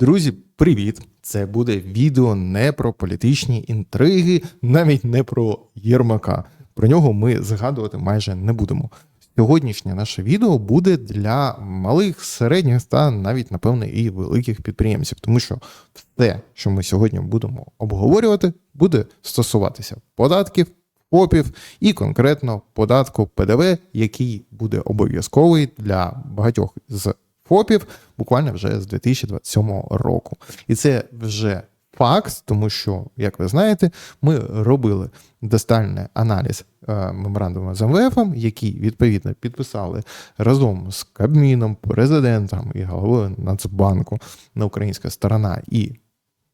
Друзі, привіт! Це буде відео не про політичні інтриги, навіть не про Єрмака. Про нього ми згадувати майже не будемо. Сьогоднішнє наше відео буде для малих, середніх та навіть, напевне, і великих підприємців, тому що все, що ми сьогодні будемо обговорювати, буде стосуватися податків, ФОПів і конкретно податку ПДВ, який буде обов'язковий для багатьох з ФОПів буквально вже з 2027 року. І це вже факт, тому що, як ви знаєте, ми робили достальний аналіз е, меморандуму з МВФ, який відповідно підписали разом з Кабміном, президентом і головою Нацбанку на українська сторона і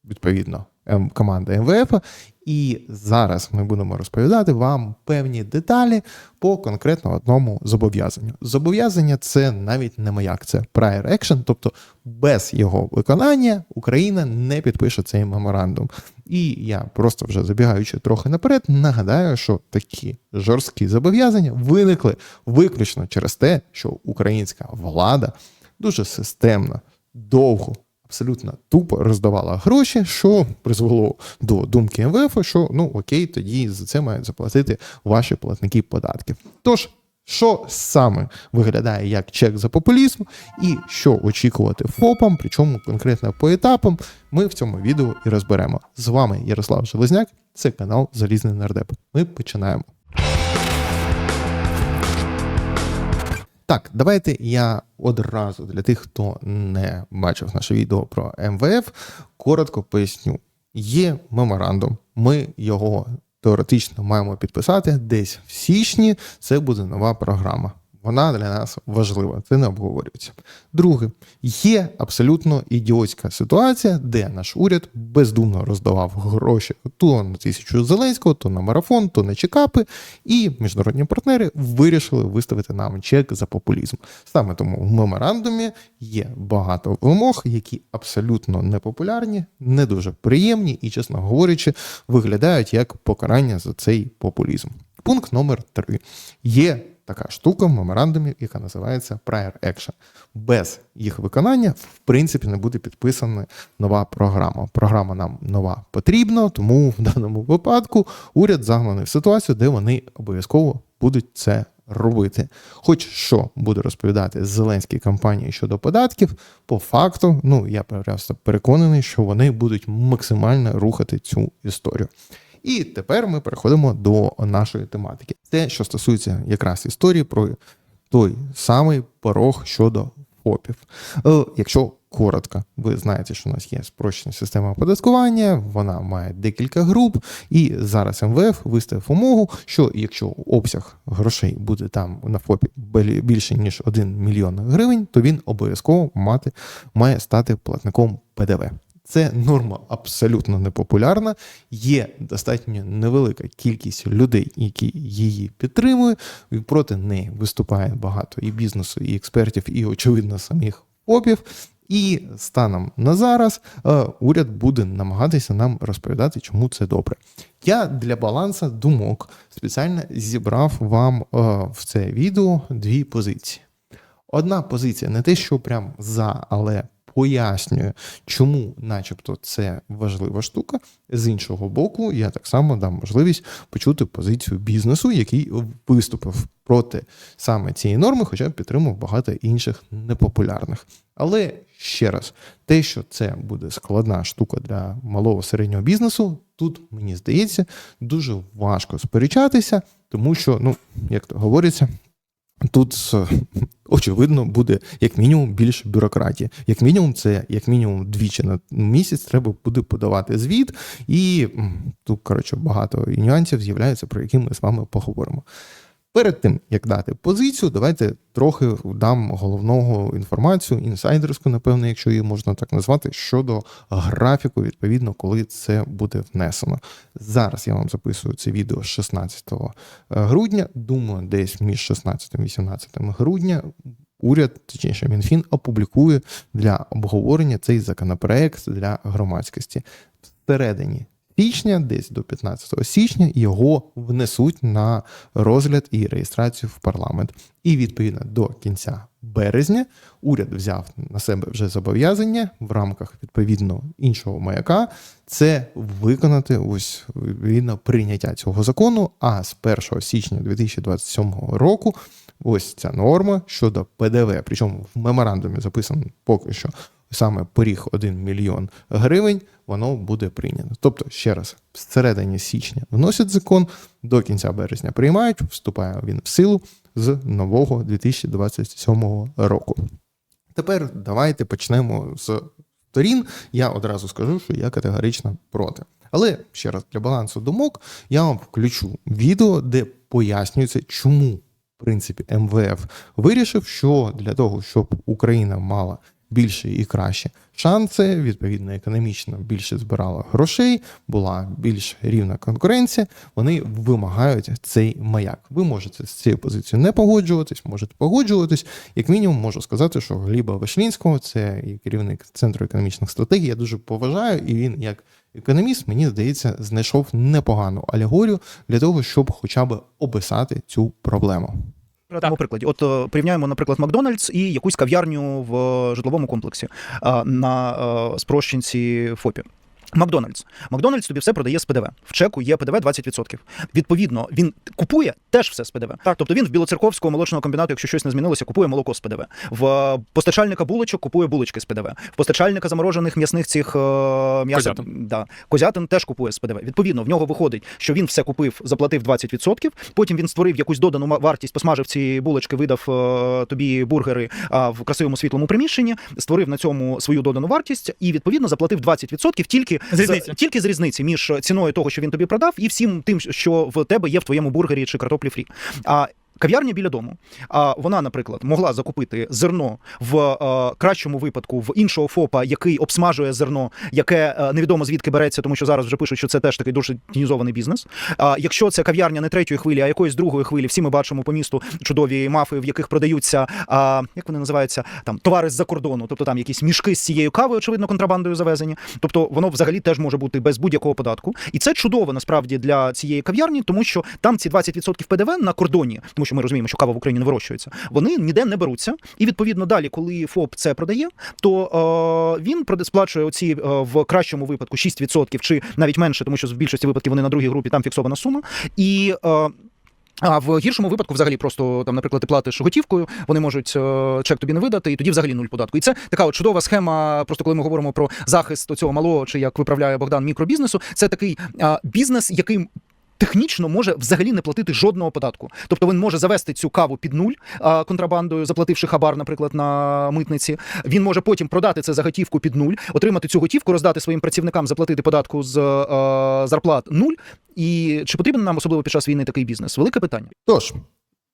відповідно ем, команда МВФ. І зараз ми будемо розповідати вам певні деталі по конкретно одному зобов'язанню. Зобов'язання це навіть не маяк, це prior action, тобто без його виконання Україна не підпише цей меморандум. І я просто вже забігаючи трохи наперед, нагадаю, що такі жорсткі зобов'язання виникли виключно через те, що українська влада дуже системно, довго абсолютно тупо роздавала гроші, що призвело до думки МВФ, що ну окей, тоді за це мають заплатити ваші платники податків. Тож, що саме виглядає як чек за популізм, і що очікувати ФОПам, причому конкретно по етапам, ми в цьому відео і розберемо. З вами Ярослав Железняк, це канал Залізний Нардеп. Ми починаємо. Так, давайте я одразу для тих, хто не бачив наше відео про МВФ, коротко поясню. Є меморандум, ми його теоретично маємо підписати десь в січні. Це буде нова програма. Вона для нас важлива, це не обговорюється. Друге, є абсолютно ідіотська ситуація, де наш уряд бездумно роздавав гроші то на тисячу Зеленського, то на марафон, то на чекапи, і міжнародні партнери вирішили виставити нам чек за популізм. Саме тому в меморандумі є багато вимог, які абсолютно непопулярні, не дуже приємні і, чесно говорячи, виглядають як покарання за цей популізм. Пункт номер три є така штука в меморандумі, яка називається Prior Action. Без їх виконання, в принципі, не буде підписана нова програма. Програма нам нова потрібна, тому в даному випадку уряд загнаний в ситуацію, де вони обов'язково будуть це робити. Хоч що буде розповідати Зеленській кампанії щодо податків, по факту, ну я просто переконаний, що вони будуть максимально рухати цю історію. І тепер ми переходимо до нашої тематики. Те, що стосується якраз історії про той самий порог щодо ФОПів. Е, Якщо коротко, ви знаєте, що у нас є спрощена система оподаткування, вона має декілька груп, і зараз МВФ виставив умову, що якщо обсяг грошей буде там на ФОПі більше ніж 1 мільйон гривень, то він обов'язково мати має стати платником ПДВ. Це норма абсолютно непопулярна. Є достатньо невелика кількість людей, які її підтримують. І проти неї виступає багато і бізнесу, і експертів, і, очевидно, самих ФОПів. І станом на зараз е, уряд буде намагатися нам розповідати, чому це добре. Я для балансу думок спеціально зібрав вам е, в це відео дві позиції. Одна позиція не те, що прям за, але пояснює, чому, начебто, це важлива штука. З іншого боку, я так само дам можливість почути позицію бізнесу, який виступив проти саме цієї норми, хоча підтримав багато інших непопулярних. Але ще раз, те, що це буде складна штука для малого середнього бізнесу, тут мені здається дуже важко сперечатися, тому що, ну як то говориться. Тут очевидно буде як мінімум більше бюрократії. Як мінімум, це як мінімум двічі на місяць треба буде подавати звіт, і тут коротше багато нюансів з'являється, про які ми з вами поговоримо. Перед тим як дати позицію, давайте трохи дам головного інформацію, інсайдерську, напевно, якщо її можна так назвати, щодо графіку, відповідно, коли це буде внесено. Зараз я вам записую це відео з 16 грудня. Думаю, десь між 16 і 18 грудня. Уряд, точніше, МінФін опублікує для обговорення цей законопроект для громадськості. Всередині січня, десь до 15 січня, його внесуть на розгляд і реєстрацію в парламент. І відповідно до кінця березня уряд взяв на себе вже зобов'язання в рамках відповідно іншого маяка це виконати ось відповідно прийняття цього закону. А з 1 січня 2027 року ось ця норма щодо ПДВ, причому в меморандумі записано поки що саме поріг 1 мільйон гривень, воно буде прийнято. Тобто, ще раз, в середині січня вносять закон, до кінця березня приймають, вступає він в силу з нового 2027 року. Тепер давайте почнемо з сторін. Я одразу скажу, що я категорично проти. Але ще раз для балансу думок я вам включу відео, де пояснюється, чому в принципі МВФ вирішив, що для того, щоб Україна мала більше і краще шанси, відповідно, економічно більше збирала грошей, була більш рівна конкуренція. Вони вимагають цей маяк. Ви можете з цією позицією не погоджуватись, можете погоджуватись. Як мінімум, можу сказати, що Гліба Вашлінського, це керівник центру економічних стратегій, я дуже поважаю, і він як. Економіст, мені здається, знайшов непогану алегорію для того, щоб хоча б описати цю проблему. Тому прикладі, от е, порівняємо, наприклад, Макдональдс і якусь кав'ярню в е, житловому комплексі е, на спрощенці ФОПі. Макдональдс. Макдональдс тобі все продає з ПДВ. В чеку є ПДВ 20%. Відповідно, він купує теж все з ПДВ. Так. Тобто він в Білоцерковського молочного комбінату, якщо щось не змінилося, купує молоко з ПДВ. В е, постачальника булочок купує булочки з ПДВ. В постачальника заморожених м'ясних цих е, м'яса Козятин. да, козятин теж купує з ПДВ. Відповідно, в нього виходить, що він все купив, заплатив 20%, Потім він створив якусь додану вартість, посмажив ці булочки, видав е, тобі бургери в красивому світлому приміщенні, створив на цьому свою додану вартість і відповідно заплатив 20% тільки З різниці. з, тільки з різниці між ціною того, що він тобі продав, і всім тим, що в тебе є в твоєму бургері чи картоплі фрі. А Кав'ярня біля дому. А вона, наприклад, могла закупити зерно в е, кращому випадку в іншого ФОПа, який обсмажує зерно, яке е, невідомо звідки береться, тому що зараз вже пишуть, що це теж такий дуже тінізований бізнес. А якщо це кав'ярня не третьої хвилі, а якоїсь другої хвилі, всі ми бачимо по місту чудові мафи, в яких продаються а, як вони називаються там товари з-за кордону, тобто там якісь мішки з цією кавою, очевидно, контрабандою завезені. Тобто воно взагалі теж може бути без будь-якого податку. І це чудово насправді для цієї кав'ярні, тому що там ці 20% ПДВ на кордоні, тому що ми розуміємо, що кава в Україні не вирощується, вони ніде не беруться. І відповідно далі, коли ФОП це продає, то е, він сплачує оці е, в кращому випадку 6% чи навіть менше, тому що в більшості випадків вони на другій групі там фіксована сума. І е, а в гіршому випадку, взагалі, просто там, наприклад, ти платиш готівкою, вони можуть е, чек тобі не видати, і тоді взагалі нуль податку. І це така от чудова схема. Просто коли ми говоримо про захист цього малого, чи як виправляє Богдан мікробізнесу, це такий бізнес, який. Технічно може взагалі не платити жодного податку. Тобто він може завести цю каву під нуль контрабандою, заплативши хабар, наприклад, на митниці. Він може потім продати це за готівку під нуль, отримати цю готівку, роздати своїм працівникам, заплатити податку з е, зарплат нуль. І чи потрібен нам особливо під час війни такий бізнес? Велике питання. Тож,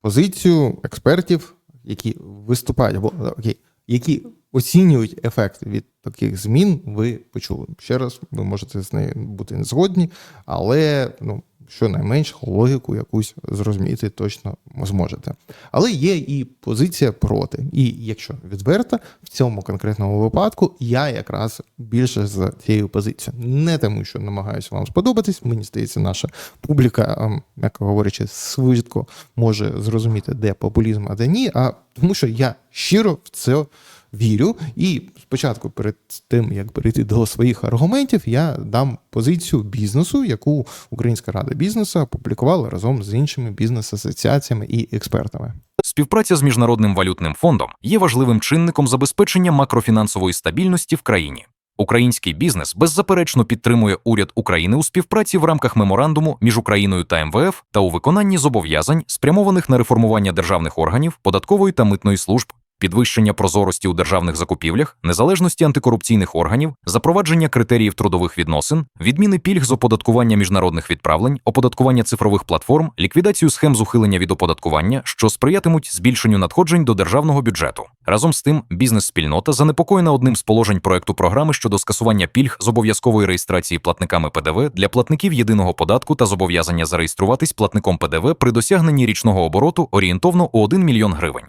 позицію експертів, які виступають, або окей, які оцінюють ефект від таких змін, ви почули. Ще раз, ви можете з нею бути не згодні, але ну, щонайменш логіку якусь зрозуміти точно зможете. Але є і позиція проти. І якщо відверто, в цьому конкретному випадку я якраз більше за цією позицією. Не тому, що намагаюся вам сподобатись. Мені здається, наша публіка, ем, м'яко говорячи, швидко може зрозуміти, де популізм, а де ні. А тому, що я щиро в це вірю. І спочатку, перед тим як перейти до своїх аргументів, я дам позицію бізнесу, яку Українська рада бізнесу опублікувала разом з іншими бізнес-асоціаціями і експертами. Співпраця з міжнародним валютним фондом є важливим чинником забезпечення макрофінансової стабільності в країні. Український бізнес беззаперечно підтримує уряд України у співпраці в рамках меморандуму між Україною та МВФ та у виконанні зобов'язань, спрямованих на реформування державних органів, податкової та митної служб, підвищення прозорості у державних закупівлях, незалежності антикорупційних органів, запровадження критеріїв трудових відносин, відміни пільг з оподаткування міжнародних відправлень, оподаткування цифрових платформ, ліквідацію схем з ухилення від оподаткування, що сприятимуть збільшенню надходжень до державного бюджету. Разом з тим, бізнес-спільнота занепокоєна одним з положень проекту програми щодо скасування пільг з обов'язкової реєстрації платниками ПДВ для платників єдиного податку та зобов'язання зареєструватись платником ПДВ при досягненні річного обороту орієнтовно у 1 мільйон гривень.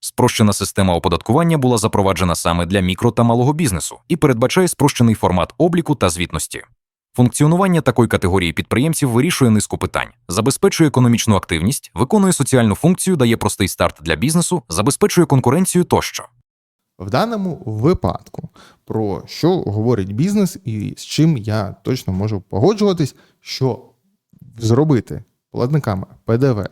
Спрощена система оподаткування була запроваджена саме для мікро та малого бізнесу і передбачає спрощений формат обліку та звітності. Функціонування такої категорії підприємців вирішує низку питань, забезпечує економічну активність, виконує соціальну функцію, дає простий старт для бізнесу, забезпечує конкуренцію тощо. В даному випадку, про що говорить бізнес і з чим я точно можу погоджуватись, що зробити платниками ПДВ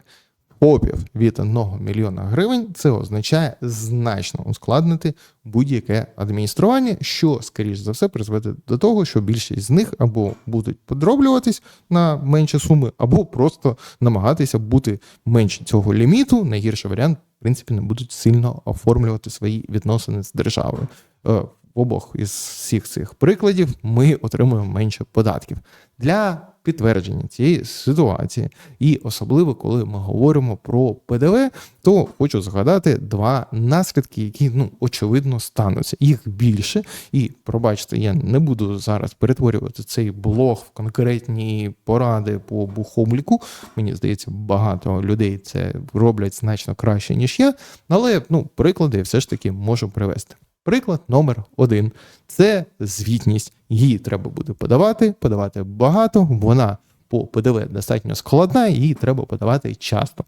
ФОПів від 1 мільйона гривень, це означає значно ускладнити будь-яке адміністрування, що, скоріш за все, призведе до того, що більшість з них або будуть подроблюватись на менші суми, або просто намагатися бути менше цього ліміту. Найгірший варіант, в принципі, не будуть сильно оформлювати свої відносини з державою. Е, В обох із всіх цих прикладів ми отримуємо менше податків для підтвердження цієї ситуації, і особливо коли ми говоримо про ПДВ, то хочу згадати два наслідки, які ну очевидно стануться. Їх більше, і пробачте, я не буду зараз перетворювати цей блог в конкретні поради по бухобліку. Мені здається, багато людей це роблять значно краще ніж я. Але ну приклади все ж таки можу привести. Приклад номер один це звітність. Її треба буде подавати, подавати багато. Вона по ПДВ достатньо складна, її треба подавати часто.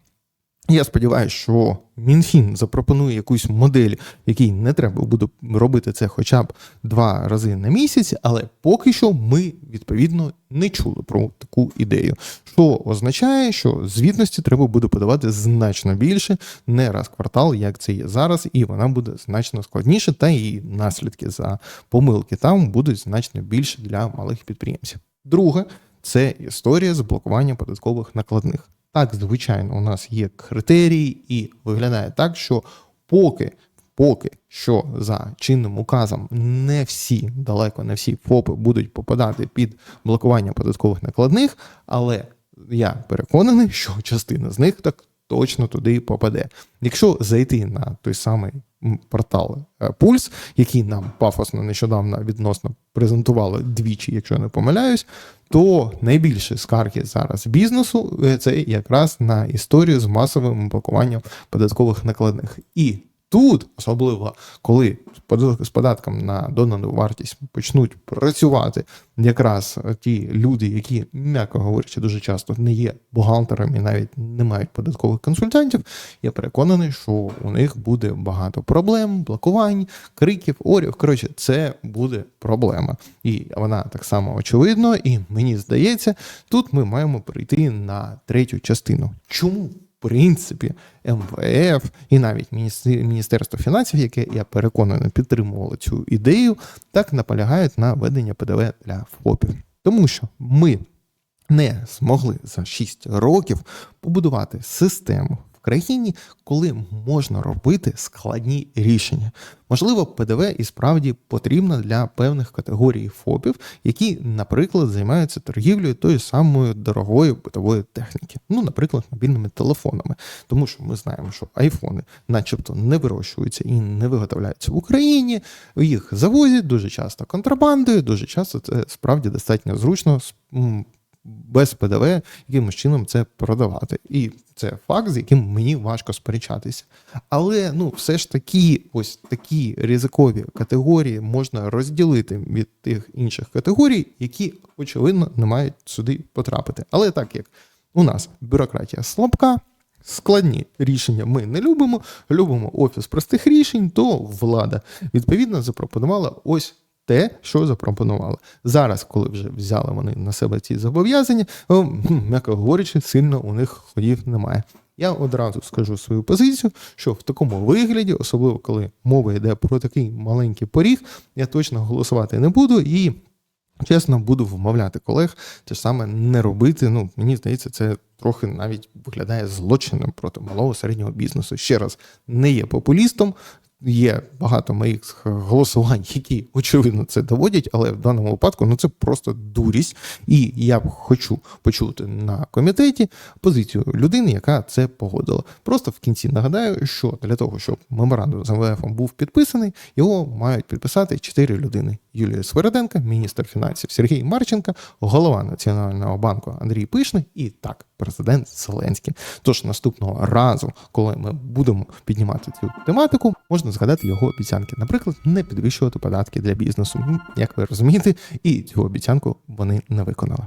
Я сподіваюся, що Мінфін запропонує якусь модель, якій не треба буде робити це хоча б два рази на місяць, але поки що ми відповідно не чули про таку ідею. Що означає, що звітності треба буде подавати значно більше, не раз квартал, як це є зараз, і вона буде значно складніше, та і наслідки за помилки там будуть значно більше для малих підприємців. Друге, це історія з блокуванням податкових накладних. Так, звичайно, у нас є критерії, і виглядає так, що поки, поки що за чинним указом не всі, далеко не всі ФОПи будуть попадати під блокування податкових накладних, але я переконаний, що частина з них так точно туди попаде. Якщо зайти на той самий портал е, Пульс, який нам пафосно нещодавно відносно презентували двічі, якщо я не помиляюсь, то найбільше скарги зараз бізнесу е, це якраз на історію з масовим блокуванням податкових накладних. І тут, особливо коли з податком на додану вартість почнуть працювати якраз ті люди, які, м'яко говорячи, дуже часто не є бухгалтерами, навіть не мають податкових консультантів, я переконаний, що у них буде багато проблем, блокувань, криків, орів. Коротше, це буде проблема. І вона так само очевидно, і мені здається, тут ми маємо перейти на третю частину. Чому? Принципі, МВФ і навіть Міністерство фінансів, яке я переконаний підтримувало цю ідею, так наполягають на введення ПДВ для ФОПів. Тому що ми не змогли за 6 років побудувати систему країні, коли можна робити складні рішення. Можливо, ПДВ і справді потрібно для певних категорій ФОПів, які, наприклад, займаються торгівлею тої самої дорогої битової техніки, ну, наприклад, мобільними телефонами, тому що ми знаємо, що айфони, начебто, не вирощуються і не виготовляються в Україні. Їх завозять дуже часто контрабандою, дуже часто це справді достатньо зручно. Без ПДВ якимось чином це продавати. І це факт, з яким мені важко сперечатися. Але ну, все ж таки, ось такі ризикові категорії можна розділити від тих інших категорій, які, очевидно, не мають сюди потрапити. Але так як у нас бюрократія слабка, складні рішення ми не любимо, любимо офіс простих рішень, то влада відповідно запропонувала ось. Те, що запропонували зараз, коли вже взяли вони на себе ці зобов'язання, м'яко говорячи, сильно у них ходів немає. Я одразу скажу свою позицію, що в такому вигляді, особливо коли мова йде про такий маленький поріг, я точно голосувати не буду і. Чесно, буду вмовляти колег те ж саме не робити. Ну, мені здається, це трохи навіть виглядає злочином проти малого середнього бізнесу. Ще раз, не є популістом. Є багато моїх голосувань, які очевидно це доводять, але в даному випадку ну це просто дурість. І я б хочу почути на комітеті позицію людини, яка це погодила. Просто в кінці нагадаю, що для того, щоб меморандум з МВФ був підписаний, його мають підписати чотири людини: Юлія Свериденко, міністр фінансів Сергій Марченко, голова Національного банку Андрій Пишний і так, президент Зеленський. Тож наступного разу, коли ми будемо піднімати цю тематику, можна згадати його обіцянки. Наприклад, не підвищувати податки для бізнесу. Як ви розумієте, і цю обіцянку вони не виконали.